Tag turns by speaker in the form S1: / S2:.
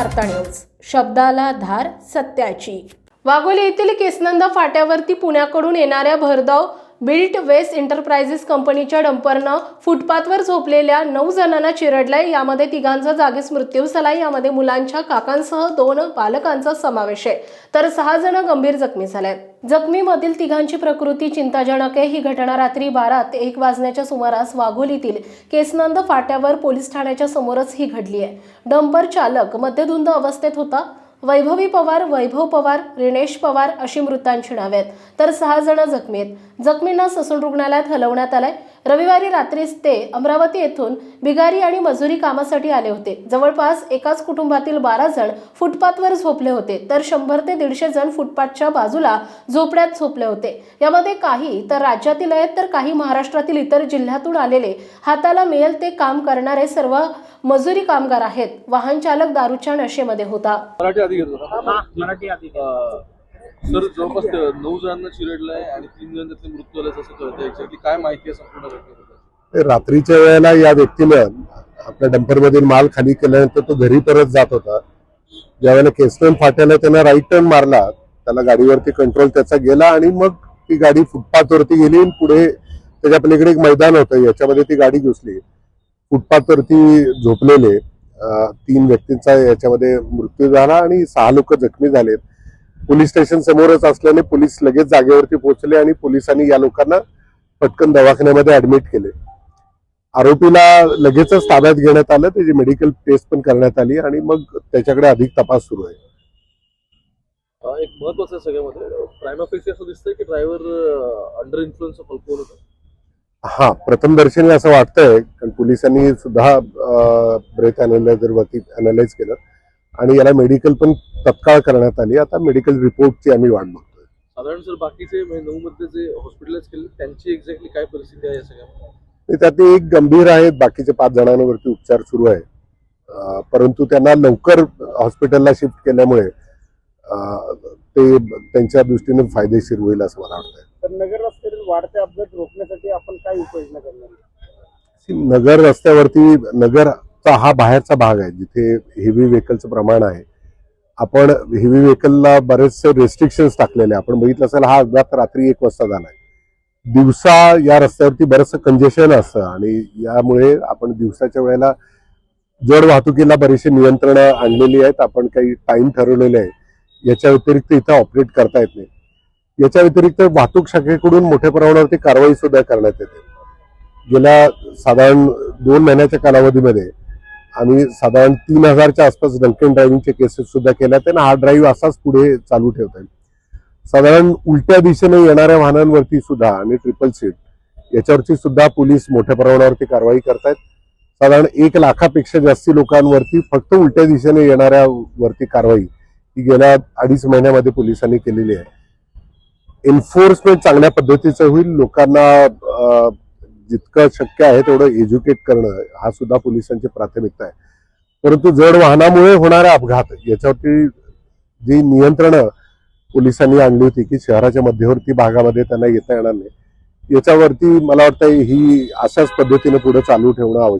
S1: वार्ता न्यूज. शब्दाला धार सत्याची. वाघोली येथील केसनंद फाट्यावरती पुण्याकडून येणाऱ्या भरधाव बिल्ट वेस्ट एंटरप्राइजेस कंपनीच्या डंपरनं फुटपाथवर झोपलेल्या नऊ जणांना चिरडलंय. यामध्ये तिघांचा जागीच मृत्यू झालाय. यामध्ये मुलांच्या काकांसह दोन बालकांचा समावेश आहे. तर सहा जण गंभीर जखमी झालेत. जखमीमधील तिघांची प्रकृती चिंताजनक आहे. ही घटना रात्री बारा ते एक वाजण्याच्या सुमारास वाघोलीतील केसनंद फाट्यावर पोलीस ठाण्याच्या समोरच ही घडली आहे. डंपर चालक मद्यधुंद अवस्थेत होता. वैभवी पवार वैभव पवार रिणेश पवार अशी मृतांची नावे आहेत. तर सहा जण जखमी आहेत. जखमींना ससून रुग्णालयात हलवण्यात आलंय. रविवारी रात्रीच ते अमरावती येथून बिगारी आणि मजुरी कामासाठी आले होते. जवळपास एकाच कुटुंबातील बारा जण फुटपाथवर झोपले होते तर शंभर ते दीडशे जण फुटपाथच्या बाजूला झोपड्यात झोपले होते. यामध्ये काही तर राज्यातील आहेत तर काही महाराष्ट्रातील इतर जिल्ह्यातून आलेले हाताला मिळेल ते काम करणारे सर्व मजुरी कामगार आहेत. वाहन चालक दारूच्या नशेमध्ये होता.
S2: मराठी आधी
S3: हा मराठी आधी
S2: सर जवळपास नऊ जणांना चिरडलंय आणि तीन जण त्यातले मृत्यू झाल्याचं असं कळतंय. एक्झॅक्टली काय माहिती आहे संपूर्ण घटनेबद्दल?
S4: रात्रीच्या वेळेला या व्यक्तीनं आपल्या डंपरमधील माल खाली केल्यानंतर तो घरी परत जात होता. ज्यावेळेला केसटन फाट्याला त्यानं राईट टर्न मारला त्याला गाडीवरती कंट्रोल त्याचा गेला आणि मग ती गाडी फुटपाथवरती गेली आणि पुढे त्याच्या पलीकडे एक मैदान होतं. याच्यामध्ये ती गाडी घुसली. फुटपाथवरती झोपलेले तीन व्यक्तींचा याच्यामध्ये मृत्यू झाला आणि सहा लोक जखमी झालेत. पोलीस स्टेशन समोरच असल्याने पोलीस लगेच जागेवरती पोहोचले आणि पोलिसांनी या लोकांना पटकन दवाखान्यामध्ये ऍडमिट केले. आरोपीला लगेचच ताब्यात घेण्यात आलं त्याची मेडिकल टेस्ट पण करण्यात आली आणि मग त्याच्याकडे अधिक तपास सुरू आहे.
S2: एक महत्वाचं सगळ्यामध्ये. प्राईम ऑफिस असं दिसतंय की driver under influence of alcohol होता
S4: हा प्रथम दर्शनी असं वाटतंय कारण पोलिसांनी सुद्धा ब्रेथ अनालायझर वरती अनालाइज केलं आणि याला मेडिकल पण तत्काळ करण्यात आली. आता मेडिकल रिपोर्टची आम्ही वाट बघतोय.
S2: साधारण सर बाकीचे म्हणजे नऊ मध्ये जे हॉस्पिटलाइज केले त्यांची एक्झॅक्टली काय परिस्थिती आहे या सगळ्यामध्ये?
S4: आणि त्यातले एक गंभीर आहेत बाकीचे पाच जणांवरती उपचार सुरू आहे. परंतु त्यांना लवकर हॉस्पिटलला शिफ्ट केल्यामुळे ते त्यांच्या दृष्टीने फायदेशीर होईल असं मला वाटतंय.
S3: तर नगर रस्त्यावरील वाढते अपघात रोखण्यासाठी आपण काय उपाययोजना करणार?
S4: नगर रस्त्यावरती नगरचा हा बाहेरचा भाग आहे जिथे हेवी व्हेकलचं प्रमाण आहे. आपण हेवी व्हेकलला बरेचसे रेस्ट्रिक्शन्स टाकलेले आहे. आपण बघितलं असेल हा अपघात रात्री एक वाजता झालाय. दिवसा या रस्त्यावरती बरंचसं कंजेशन असतं आणि यामुळे आपण दिवसाच्या वेळेला जड वाहतुकीला बरीचशी नियंत्रणं आणलेली आहेत. आपण काही टाइम ठरवलेले आहे याच्या व्यतिरिक्त इथं ऑपरेट करता येत नाही. याच्या व्यतिरिक्त वाहतूक शाखेकडून मोठ्या प्रमाणावरती कारवाई सुद्धा करण्यात येते. गेल्या साधारण दोन महिन्याच्या कालावधीमध्ये आम्ही साधारण तीन हजारच्या आसपास ड्रंकन ड्रायव्हिंगचे केसेस सुद्धा केल्या आणि हा ड्राईव्ह असाच पुढे चालू ठेवता येईल. साधारण उलट्या दिशेने येणाऱ्या वाहनांवरती सुद्धा आणि ट्रिपल सीट याच्यावरती सुद्धा पोलीस मोठ्या प्रमाणावरती कारवाई करतायत. साधारण एक लाखापेक्षा जास्ती लोकांवरती फक्त उलट्या दिशेने येणाऱ्या वरती कारवाई ही गेल्या अडीच महिन्यामध्ये पोलिसांनी केलेली आहे. एन्फोर्समेंट चांगल्या पद्धतीचं होईल लोकांना जितकं शक्य आहे तेवढं एज्युकेट करणं हा सुद्धा पोलिसांची प्राथमिकता आहे. परंतु जड वाहनामुळे होणारा अपघात याच्यावरती जी नियंत्रणं पोलिसांनी आणली होती की शहराच्या मध्यवर्ती भागामध्ये त्यांना येता येणार नाही याच्यावरती मला वाटतं ही अशाच पद्धतीने पुढे चालू ठेवणं आवश्यक